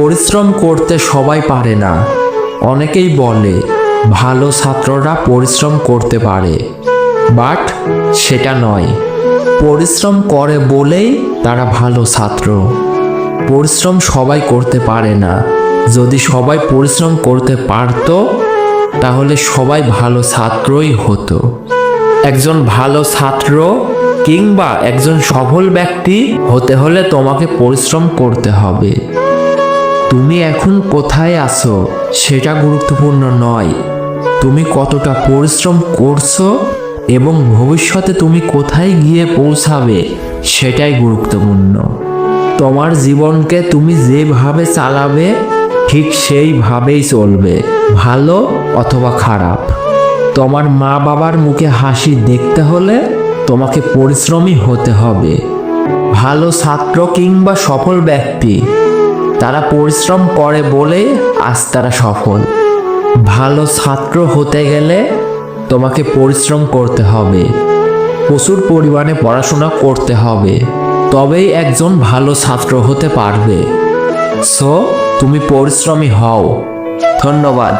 পরিশ্রম করতে সবাই পারে না। অনেকেই বলে, ভালো ছাত্ররা পরিশ্রম করতে পারে। বাট সেটা নয়। পরিশ্রম করে বলেই তারা ভালো ছাত্র। পরিশ্রম সবাই করতে পারে না। যদি সবাই পরিশ্রম করতে পারতো, তাহলে সবাই ভালো ছাত্রই হতো। একজন ভালো ছাত্র কিংবা একজন সফল ব্যক্তি হতে হলে তোমাকে পরিশ্রম করতে হবে। তুমি এখন কোথায় আছো সেটা গুরুত্বপূর্ণ নয়। তুমি কতটা পরিশ্রম করছ এবং ভবিষ্যতে তুমি কোথায় গিয়ে পৌঁছাবে সেটাই গুরুত্বপূর্ণ। তোমার জীবনকে তুমি যেভাবে চালাবে, ঠিক সেইভাবেই চলবে, ভালো অথবা খারাপ। তোমার মা বাবার মুখে হাসি দেখতে হলে তোমাকে পরিশ্রমী হতে হবে। ভালো ছাত্র কিংবা সফল ব্যক্তি তারা পরিশ্রম করে বলে আজ তারা সফল। ভালো ছাত্র হতে গেলে তোমাকে পরিশ্রম করতে হবে। প্রচুর পরিমাণে পড়াশোনা করতে হবে। তবেই একজন ভালো ছাত্র হতে পারবে। সো তুমি পরিশ্রমী হও। ধন্যবাদ।